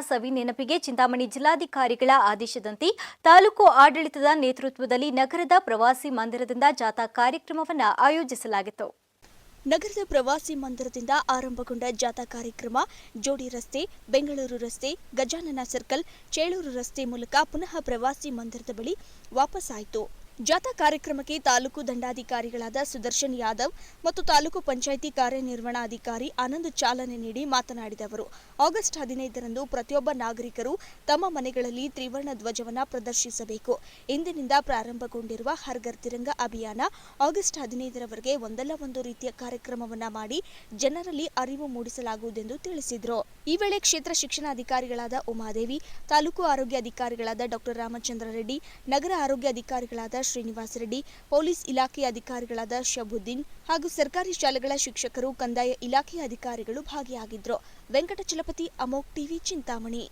ಸವಿ ನೆನಪಿಗೆ ಚಿಂತಾಮಣಿ ಜಿಲ್ಲಾಧಿಕಾರಿಗಳ ಆದೇಶದಂತೆ ತಾಲೂಕು ಆಡಳಿತದ ನೇತೃತ್ವದಲ್ಲಿ ನಗರದ ಪ್ರವಾಸಿ ಮಂದಿರದಿಂದ ಜಾಥಾ ಕಾರ್ಯಕ್ರಮವನ್ನು ಆಯೋಜಿಸಲಾಗಿತ್ತು. ನಗರದ ಪ್ರವಾಸಿ ಮಂದಿರದಿಂದ ಆರಂಭಗೊಂಡ ಜಾಥಾ ಕಾರ್ಯಕ್ರಮ ಜೋಡಿ ರಸ್ತೆ, ಬೆಂಗಳೂರು ರಸ್ತೆ, ಗಜಾನನ ಸರ್ಕಲ್, ಚೇಳೂರು ರಸ್ತೆ ಮೂಲಕ ಪುನಃ ಪ್ರವಾಸಿ ಮಂದಿರದ ಬಳಿ ವಾಪಸ್ಸಾಯಿತು ಜಾಥಾ ಕಾರ್ಯಕ್ರಮಕ್ಕೆ ತಾಲೂಕು ದಂಡಾಧಿಕಾರಿಗಳಾದ ಸುದರ್ಶನ್ ಯಾದವ್ ಮತ್ತು ತಾಲೂಕು ಪಂಚಾಯಿತಿ ಕಾರ್ಯನಿರ್ವಹಣಾಧಿಕಾರಿ ಆನಂದ್ ಚಾಲನೆ ನೀಡಿ ಮಾತನಾಡಿದ ಅವರು, ಆಗಸ್ಟ್ ಹದಿನೈದರಂದು ಪ್ರತಿಯೊಬ್ಬ ನಾಗರಿಕರು ತಮ್ಮ ಮನೆಗಳಲ್ಲಿ ತ್ರಿವರ್ಣ ಧ್ವಜವನ್ನು ಪ್ರದರ್ಶಿಸಬೇಕು. ಇಂದಿನಿಂದ ಪ್ರಾರಂಭಗೊಂಡಿರುವ ಹರ್ಗರ್ ತಿರಂಗ ಅಭಿಯಾನ ಆಗಸ್ಟ್ ಹದಿನೈದರವರೆಗೆ ಒಂದಲ್ಲ ಒಂದು ರೀತಿಯ ಕಾರ್ಯಕ್ರಮವನ್ನು ಮಾಡಿ ಜನರಲ್ಲಿ ಅರಿವು ಮೂಡಿಸಲಾಗುವುದೆಂದು ತಿಳಿಸಿದರು. ಈ ವೇಳೆ ಕ್ಷೇತ್ರ ಶಿಕ್ಷಣಾಧಿಕಾರಿಗಳಾದ ಉಮಾದೇವಿ, ತಾಲೂಕು ಆರೋಗ್ಯ ಅಧಿಕಾರಿಗಳಾದ ಡಾಕ್ಟರ್ ರಾಮಚಂದ್ರ ರೆಡ್ಡಿ, ನಗರ ಆರೋಗ್ಯ ಅಧಿಕಾರಿಗಳಾದ ಶ್ರೀನಿವಾಸ ರೆಡ್ಡಿ, ಪೊಲೀಸ್ ಇಲಾಖೆಯ ಅಧಿಕಾರಿಗಳಾದ ಶಬುದ್ದೀನ್ ಹಾಗೂ ಸರ್ಕಾರಿ ಶಾಲೆಗಳ ಶಿಕ್ಷಕರು ಕಂದಾಯ ಇಲಾಖೆಯ ಅಧಿಕಾರಿಗಳು ಭಾಗಿಯಾಗಿದ್ದರು. ವೆಂಕಟಚಲಪತಿ, ಅಮೋಕ್ ಟಿವಿ, ಚಿಂತಾಮಣಿ.